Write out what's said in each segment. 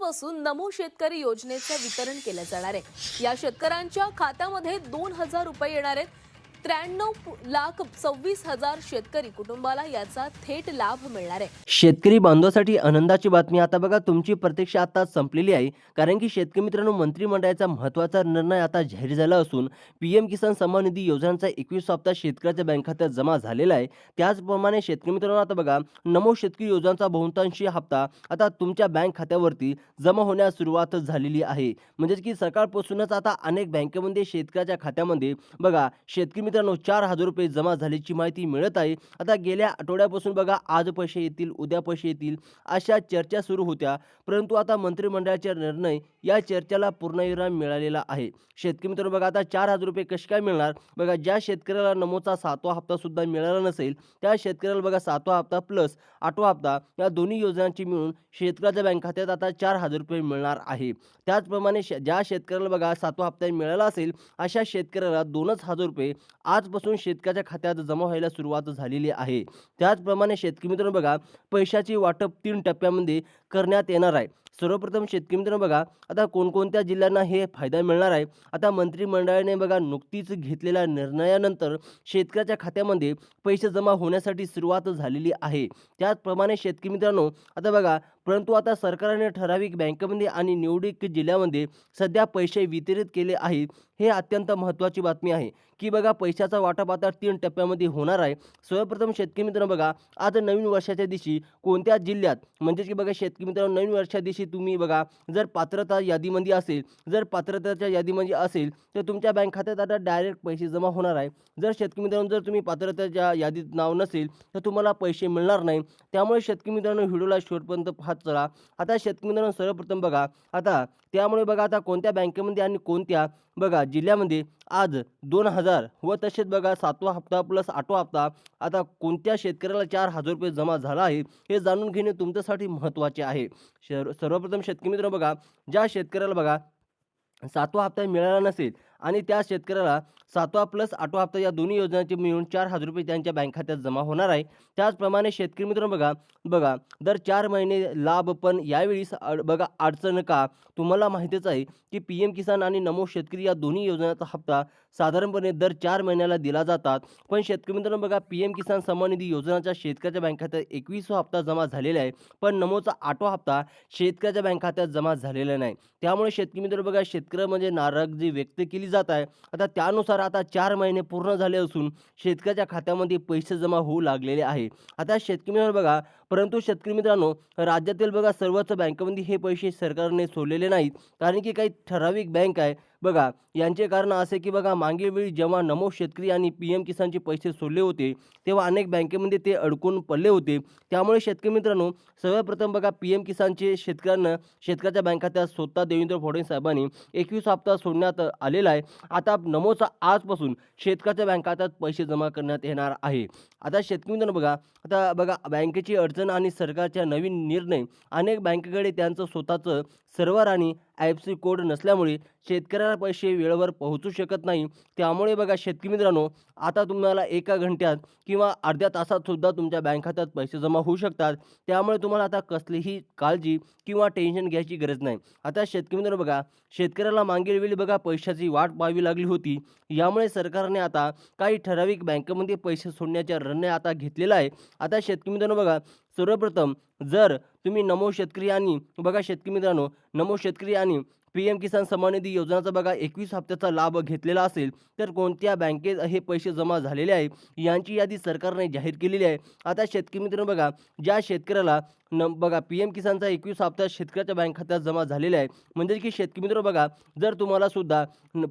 आजपासून नमो शेतकरी योजनेचं वितरण केलं जाणार आहे. या शेतकऱ्यांच्या खात्यामध्ये दोन हजार रुपये येणार आहेत. त्र्याण्णव लाख सव्वीस हजार शेतकरी कुटुंबाला याचा थेट लाभ मिळणार आहे. शेतकरी बांधवासाठी आनंदाची बातमी. आता बघा तुमची प्रतीक्षा आता संपलेली आहे. कारण की शेतकरी मित्रांनो मंत्रिमंडळाचा महत्त्वाचा निर्णय आता जाहीर झाला असून पी एम किसान सन्मान निधी योजनांचा एकवीस हप्ता शेतकऱ्याच्या बँक खात्यात जमा झालेला आहे. त्याचप्रमाणे शेतकरी मित्रांनो आता बघा नमो शेतकरी योजनांचा बहुतांशी हप्ता आता तुमच्या बँक खात्यावरती जमा होण्यास सुरुवात झालेली आहे. म्हणजेच की सकाळपासूनच आता अनेक बँकेमध्ये शेतकऱ्याच्या खात्यामध्ये बघा शेतकरी मित्रांनो चार हजार रुपये जमा झाल्याची माहिती मिळत आहे. आता गेल्या आठवड्यापासून बघा आज पैसे येतील उद्या पैसे येतील अशा चर्चा सुरू होत्या. परंतु आता मंत्रिमंडळाचा निर्णय या चर्चेला पूर्णविराम मिळालेला आहे. शेतकरी मित्रांनो बघा आता चार हजार रुपये कसे काय मिळणार? बघा ज्या शेतकऱ्याला नमोचा सातवा हप्ता सुद्धा मिळाला नसेल त्या शेतकऱ्याला बघा सातवा हप्ता प्लस आठवा हप्ता या दोन्ही योजनांची मिळून शेतकऱ्याच्या बँक खात्यात आता चार हजार रुपये मिळणार आहे. त्याचप्रमाणे ज्या शेतकऱ्याला बघा सातवा हप्ता मिळाला असेल अशा शेतकऱ्याला दोनच हजार रुपये आजपासून शेतकऱ्याच्या खात्यात जमा व्हायला सुरुवात झालेली आहे. त्याचप्रमाणे शेतकरी मित्रांनो बघा पैशाची वाटप तीन टप्प्यामध्ये करण्यात येणार आहे. सर्वप्रथम शेतकरी मित्रांनो बघा आता कोणकोणत्या जिल्ह्यांना हे फायदा मिळणार आहे? आता मंत्रिमंडळाने बघा नुकतीच घेतलेल्या निर्णयानंतर शेतकऱ्याच्या खात्यामध्ये पैसे जमा होण्यासाठी सुरुवात झालेली आहे. त्याचप्रमाणे शेतकरी मित्रांनो आता बघा परंतु आता सरकारने ठराविक बँकेमध्ये आणि निवडक जिल्ह्यामध्ये सध्या पैसे वितरित केले आहेत हे अत्यंत महत्त्वाची बातमी आहे. की बघा पैशाचा वाटप आता तीन टप्प्यामध्ये होणार आहे. सर्वप्रथम शेतकरी मित्रांनो बघा आज नवीन वर्षाच्या दिवशी कोणत्या जिल्ह्यात म्हणजेच की बघा शेतकरी मित्रांनो नवीन वर्षाच्या दिवशी तुम्ही बघा जर पात्रता यादीमध्ये असेल जर पात्रतेच्या यादीमध्ये असेल तर तुमच्या बँक खात्यात आता डायरेक्ट पैसे जमा होणार आहे. जर शेतकरी मित्रांनो जर तुम्ही पात्रतेच्या यादीत नाव नसेल तर तुम्हाला पैसे मिळणार नाही. त्यामुळे शेतकरी मित्रांनो व्हिडिओला शेवटपर्यंत पाहत चला. आता शेतकरी मित्रांनो सर्वप्रथम बघा आता त्यामुळे बघा आता कोणत्या बँकेमध्ये आणि कोणत्या बघा जिल्ह्यामध्ये आज दोन हजार व तसेच बघा सातवा हप्ता प्लस आठवा हप्ता आता कोणत्या शेतकऱ्याला चार हजार रुपये जमा झाला आहे हे जाणून घेणे तुमच्यासाठी महत्त्वाचे आहे. शर सर्वप्रथम शेतकरी मित्र बघा ज्या शेतकऱ्याला बघा सातवा हप्ता मिळाला नसेल आणि त्या शेतकऱ्याला सातवा प्लस आठवा हप्ता या दोन्ही योजनांचे मिळून चार हजार रुपये त्यांच्या बँक खात्यात जमा होणार आहे. त्याचप्रमाणे शेतकरी मित्र बघा बघा दर चार महिने लाभ पण यावेळी अड- बघा अडचण का? तुम्हाला माहितीच आहे की पी एम किसान आणि नमो शेतकरी या दोन्ही योजनांचा हप्ता साधारणपणे दर चार महिन्याला दिला जातात. पण शेतकरी मित्रांनो बघा पी एम किसान सन्मान निधी योजनाच्या शेतकऱ्याच्या बँक खात्यात एकवीसवा हप्ता जमा झालेला आहे. पण नमोचा आठवा हप्ता शेतकऱ्याच्या बँक खात्यात जमा झालेला नाही. त्यामुळे शेतकरी मित्र बघा शेतकरी म्हणजे नाराजी व्यक्त केली जात आहे. आता त्यानुसार आता चार महिने पूर्ण झाले असून शेतकऱ्याच्या खात्यामध्ये पैसे जमा होऊ लागलेले आहे. आता शेतकरी मित्रांनो बघा परंतु शेतकरी मित्रांनो राज्यातील बघा सर्वच बँकेमध्ये हे पैसे सरकारने सोडलेले नाहीत. कारण की काही ठराविक बँक आहे बघा यांचे कारण असे की बघा मागील वेळी जेव्हा नमो शेतकरी आणि पी एम किसानचे पैसे सोडले होते तेव्हा अनेक बँकेमध्ये ते अडकून पडले होते. त्यामुळे शेतकरी मित्रांनो सर्वप्रथम बघा पी एम किसानचे शेतकऱ्यांना शेतकऱ्याच्या बँक खात्यात स्वतः देवेंद्र फडणवीस साहेबांनी एकवीस हप्ता सोडण्यात आलेला आहे. आता नमोचा आजपासून शेतकऱ्याच्या बँक खात्यात पैसे जमा करण्यात येणार आहे. आता शेतकरी मित्रांनो बघा आता बघा बँकेची अडचण आणि सरकारच्या नवीन निर्णय अनेक बँकेकडे त्यांचं स्वतःचं सर्व्हर आणि आय एफ सी कोड नसल्यामुळे शेतकऱ्याला पैसे वेळेवर पोहोचू शकत नाही. त्यामुळे बघा शेतकरी मित्रांनो आता तुम्हाला एका घंट्यात किंवा अर्ध्या तासात सुद्धा तुमच्या बँक खात्यात पैसे जमा होऊ शकतात. त्यामुळे तुम्हाला आता कसलीही काळजी किंवा टेन्शन घ्यायची गरज नाही. आता शेतकरी मित्रांनो बघा शेतकऱ्याला मागील वेळी बघा पैशाची वाट पाहावी लागली होती. यामुळे सरकारने आता काही ठराविक बँकेमध्ये पैसे सोडण्याचा निर्णय आता घेतलेला आहे. आता शेतकरी मित्रांनो बघा सर्वप्रथम जर तुम्ही नमो शेतकरी आणि बघा शेतकरी मित्रांनो नमो शेतकरी आणि पी एम किसान सन्मान निधी योजनाचा बघा एकवीस हप्त्याचा लाभ घेतलेला असेल तर कोणत्या बँकेत हे पैसे जमा झालेले आहे यांची यादी सरकारने जाहीर केलेली आहे. आता शेतकरी मित्रांनो बघा ज्या शेतकऱ्याला न बघा पी एम किसानचा एकवीस हप्ता शेतकऱ्याच्या बँक खात्यात जमा झालेला आहे. म्हणजे की शेतकरी मित्र बघा जर तुम्हाला सुद्धा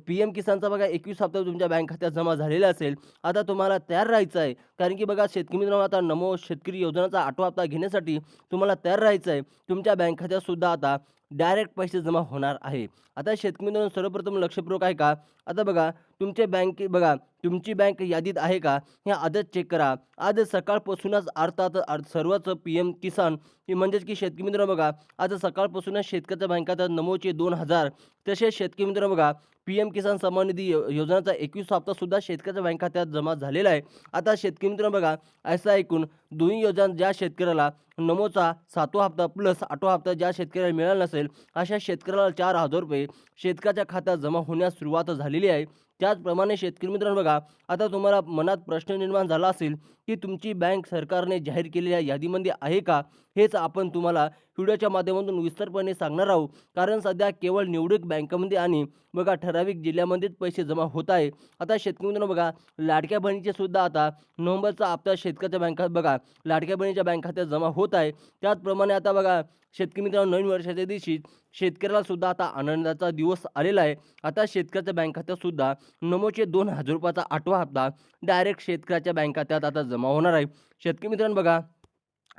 पी एम किसानचा बघा एकवीस हप्ता तुमच्या बँक खात्यात जमा झालेला असेल आता तुम्हाला तयार राहायचं आहे. कारण की बघा शेतकरी मित्रांनो आता नमो शेतकरी योजनाचा आठवा हप्ता घेण्यासाठी तुम्हाला तयार राहायचं आहे. तुमच्या बँक खात्यात सुद्धा आता डायरेक्ट पैसे जमा होणार आहे. आता शेतकरी मित्रांनो सर्वप्रथम लक्षपूर्वक आहे का आता बघा तुमचे बँके बघा तुमची बँक यादीत आहे का? हे आजच चेक करा. आज सकाळपासूनच अर्थात सर्वच पी एम किसान म्हणजेच की शेतकरी मित्र बघा आज सकाळपासूनच शेतकऱ्याच्या बँकात नमोचे दोन हजार. तसेच शेतकरी मित्र बघा पी एम किसान सन्मान निधी योजनेचा एकवीस हप्ता सुद्धा शेतकऱ्याच्या बँक खात्यात जमा झालेला आहे. आता शेतकरी मित्रांनो बघा असं ऐकून दोन्ही योजना ज्या शेतकऱ्याला नमोचा सातवा हप्ता प्लस आठवा हप्ता ज्या शेतकऱ्याला मिळाला नसेल अशा शेतकऱ्याला चार हजार रुपये शेतकऱ्याच्या खात्यात जमा होण्यास सुरुवात झालेली आहे. त्याचप्रमाणे शेतकरी मित्रांनो बघा आता तुम्हाला मनात प्रश्न निर्माण झाला असेल की तुमची बँक सरकारने जाहीर केलेल्या यादीमध्ये आहे का? हेच आपण तुम्हाला व्हिडिओच्या माध्यमातून विस्तारपणे सांगणार आहोत. कारण सध्या केवळ निवडक बँकामध्ये आणि बघा ठराविक जिल्ह्यामध्येच पैसे जमा होत आहे. आता शेतकरी मित्रांनो बघा लाडक्या बहिणीचे सुद्धा आता नोव्हेंबरचा हप्ता शेतकऱ्याच्या बँकात बघा लाडक्या बहिणीच्या बँक खात्यात जमा होत आहे. त्याचप्रमाणे आता बघा शेतकरी मित्रांनो नवीन वर्षाच्या दिवशी शेतकऱ्याला सुद्धा आता आनंदाचा दिवस आलेला आहे. आता शेतकऱ्याच्या बँक खात्यात सुद्धा नमोचे दोन हजार रुपयाचा आठवा हप्ता डायरेक्ट शेतकऱ्याच्या बँक खात्यात आता जमा होणार आहे. शेतकरी मित्रांनो बघा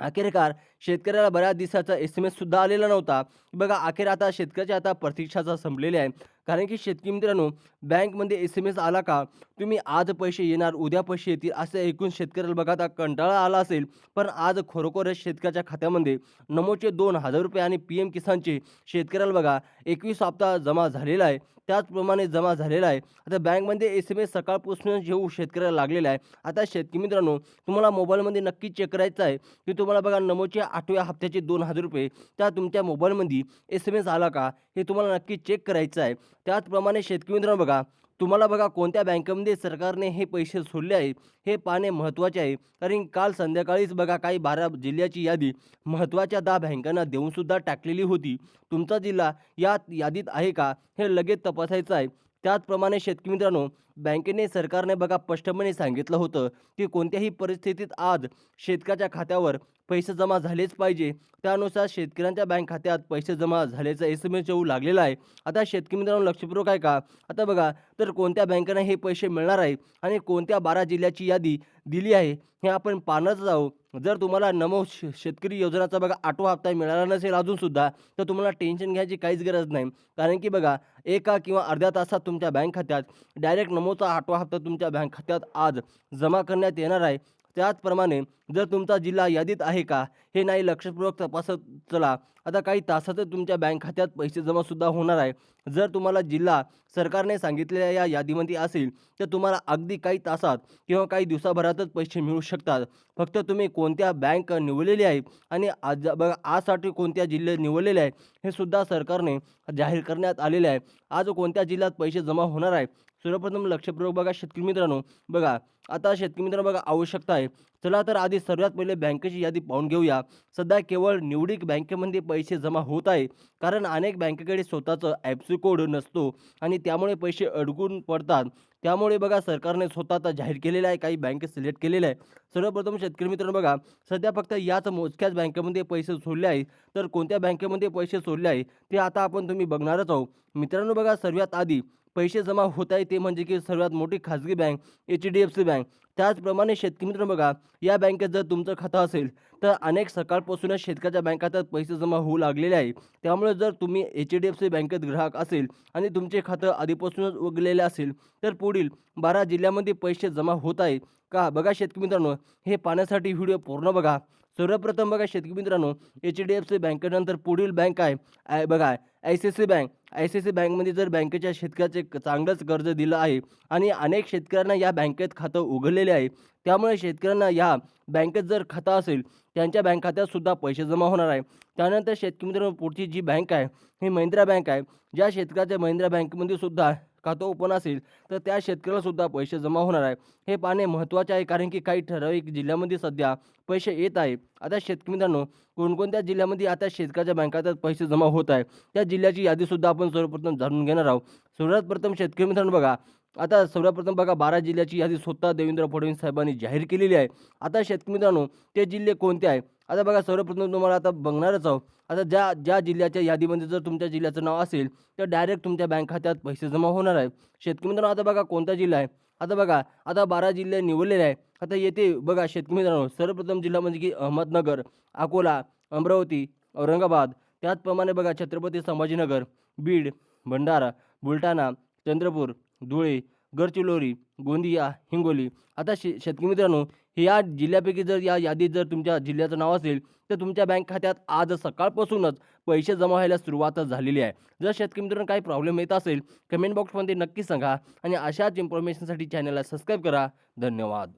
अखेरकार शेतकऱ्याला बऱ्याच दिवसाचा एस एम एससुद्धा आलेला नव्हता. बघा अखेर आता शेतकऱ्याच्या आता प्रतीक्षाचा संपलेले आहे. कारण की शेतकरी मित्रांनो बँकमध्ये एस एम एस आला का? तुम्ही आज पैसे येणार उद्या पैसे येतील असं ऐकून शेतकऱ्याला बघा आता कंटाळा आला असेल. पण आज खरोखरच शेतकऱ्याच्या खात्यामध्ये नमोचे दोन हजार रुपये आणि पी एम किसानचे शेतकऱ्याला बघा एकवीस हप्ता जमा झालेला आहे. त्याचप्रमाणे जमा झालेला आहे. आता बँकमध्ये एस एम एस सकाळपासूनच येऊ शेतकऱ्याला लागलेला आहे आता शेतकरी मित्रांनो तुम्हाला मोबाईलमध्ये नक्की चेक करायचं आहे की तुम्हाला बघा नमोच्या आठव्या हप्त्याचे दोन हजार रुपये त्या तुमच्या मोबाईलमध्ये एस एम एस आला का हे तुम्हाला नक्की चेक करायचं आहे. त्याचप्रमाणे शेतकरी मित्रांनो बघा तुम्हाला बघा कोणत्या बँकेमध्ये सरकारने हे पैसे सोडले आहे हे पाहणे महत्त्वाचे आहे. कारण काल संध्याकाळीच बघा काही बारा जिल्ह्याची यादी महत्त्वाच्या दहा बँकांना देऊनसुद्धा टाकलेली होती. तुमचा जिल्हा या यादीत आहे का हे लगेच तपासायचं आहे. त्याचप्रमाणे शेतकरी मित्रांनो बँकेने सरकारने बघा स्पष्टपणे सांगितलं होतं की कोणत्याही परिस्थितीत आज शेतकऱ्याच्या खात्यावर पैसे जमा झालेच पाहिजे. त्यानुसार शेतकऱ्यांच्या बँक खात्यात पैसे जमा झाल्याचं एस एम एस येऊ लागलेला आहे. आता शेतकरी मित्रांनो लक्षपूर्वक आहे का? आता बघा तर कोणत्या बँकेनं हे पैसे मिळणार आहे आणि कोणत्या बारा जिल्ह्याची यादी दिली आहे हे आपण पाहणारच आहोत. जर तुम्हाला नमो शेतकरी योजनाचा बघा आठवा हप्ता मिळाला नसेल अजूनसुद्धा तर तुम्हाला टेन्शन घ्यायची काहीच गरज नाही. कारण की बघा एका किंवा अर्ध्या तासात तुमच्या बँक खात्यात डायरेक्ट नमोचा आठवा हप्ता तुमच्या बँक खात्यात आज जमा करण्यात येणार आहे. त्याचप्रमाणे जर तुमचा जिल्हा यादीत आहे का हे नाही लक्षपूर्वक तपासत चला. आता काही तासातच तुमच्या बँक खात्यात पैसे जमासुद्धा होणार आहे. जर तुम्हाला जिल्हा सरकारने सांगितलेल्या या यादीमध्ये असेल तर तुम्हाला अगदी काही तासात किंवा काही दिवसाभरातच पैसे मिळू शकतात. फक्त तुम्ही कोणत्या बँक निवडलेली आहे आणि आज बघा आजसाठी कोणत्या जिल्हे निवडलेले आहे हे सुद्धा सरकारने जाहीर करण्यात आलेले आहे. आज कोणत्या जिल्ह्यात पैसे जमा होणार आहे सर्वप्रथम लक्षपूर्वक बघा शेतकरी मित्रांनो. बघा आता शेतकरी मित्रांनो बघा आवश्यकता आहे. चला तर आधी सर्वात पहिले बँकेची यादी पाहून घेऊया. सध्या केवळ निवडीक बँकेमध्ये पैसे जमा होत आहे. कारण अनेक बँकेकडे स्वतःचं ॲपसी कोड नसतो आणि त्यामुळे पैसे अडकून पडतात. त्यामुळे बघा सरकारने स्वतः जाहीर केलेलं आहे. काही बँके सिलेक्ट केलेल्या आहे. सर्वप्रथम शेतकरी मित्रांनो बघा सध्या फक्त याच मोजक्याच बँकेमध्ये पैसे सोडले आहे तर कोणत्या बँकेमध्ये पैसे सोडले आहे ते आता आपण तुम्ही बघणारच आहोत. मित्रांनो बघा सर्वात आधी पैसे जमा होत आहे ते म्हणजे की सर्वात मोठी खाजगी bank H D F C bank. त्याचप्रमाणे शेतकरी मित्र बघा या बँकेत जर तुमचं खातं असेल तर अनेक सकाळपासूनच शेतकऱ्याच्या बँक खात्यात पैसे जमा होऊ लागलेले आहे. त्यामुळे जर तुम्ही एच डी एफ सी बँकेत ग्राहक असेल आणि तुमचे खातं आधीपासूनच उगलेले असेल तर पुढील बारा जिल्ह्यामध्ये पैसे जमा होत आहे. का? बघा शेतकरी मित्रांनो हे पाहण्यासाठी व्हिडिओ पूर्ण बघा. सर्वप्रथम बघा शेतकरी मित्रांनो एच डी एफ सी बँकेनंतर पुढील बँक आहे. आय बघा I C C bank I C C बँकमध्ये जर बँकेच्या शेतकऱ्याचे चांगलंच कर्ज दिलं आहे आणि अनेक शेतकऱ्यांना या बँकेत खातं उघडलेले आहे त्यामुळे शेतकऱ्यांना या बँकेत जर खातं असेल त्यांच्या बँक खात्यातसुद्धा पैसे जमा होणार आहे. त्यानंतर शेतकरी मित्रांनो पुढची जी बँक आहे ही महिंद्रा बँक आहे. ज्या शेतकऱ्याच्या महिंद्रा बँकेमध्ये सुद्धा खातं ओपन असेल तर त्या शेतकऱ्याला सुद्धा पैसे जमा होणार आहे. हे पाहणे महत्त्वाचे आहे कारण की काही ठराविक जिल्ह्यामध्ये सध्या पैसे येत आहे. आता शेतकरी मित्रांनो कोणकोणत्या जिल्ह्यामध्ये आता शेतकऱ्याच्या बँक खात्यात पैसे जमा होत आहे त्या जिल्ह्याची यादीसुद्धा आपण सर्वप्रथम जाणून घेणार आहोत. सर्वात प्रथम शेतकरी मित्रांनो बघा आता सर्वप्रथम बघा बारा जिल्ह्याची यादी स्वतः देवेंद्र फडणवीस साहेबांनी जाहीर केलेली आहे. आता शेतकरी मित्रांनो ते जिल्हे कोणते आहे? आता बघा सर्वप्रथम तुम्हाला आता बघणारच आहोत. आता ज्या ज्या जिल्ह्याच्या यादीमध्ये जर तुमच्या जिल्ह्याचं नाव असेल तर डायरेक्ट तुमच्या बँक खात्यात पैसे जमा होणार आहे. शेतकरी मित्रांनो आता बघा कोणता जिल्हा आहे? आता बघा आता बारा जिल्हे निवडलेले आहे आता येथे बघा शेतकरी मित्रांनो सर्वप्रथम जिल्हा म्हणजे की अहमदनगर अकोला अमरावती औरंगाबाद. त्याचप्रमाणे बघा छत्रपती संभाजीनगर बीड भंडारा बुलढाणा चंद्रपूर धुळे गडचिरोली गोंदिया हिंगोली. आता शे शेतकरी मित्रांनो या जिल्ह्यापैकी जर या यादीत जर तुमच्या जिल्ह्याचं नाव असेल तर तुमच्या बँक खात्यात आज सकाळपासूनच पैसे जमा व्हायला सुरुवात झालेली आहे. जर शेतकरी मित्रांनो काही प्रॉब्लेम येत असेल कमेंट बॉक्समध्ये नक्की सांगा आणि अशाच इन्फॉर्मेशनसाठी चॅनलला सबस्क्राईब करा. धन्यवाद.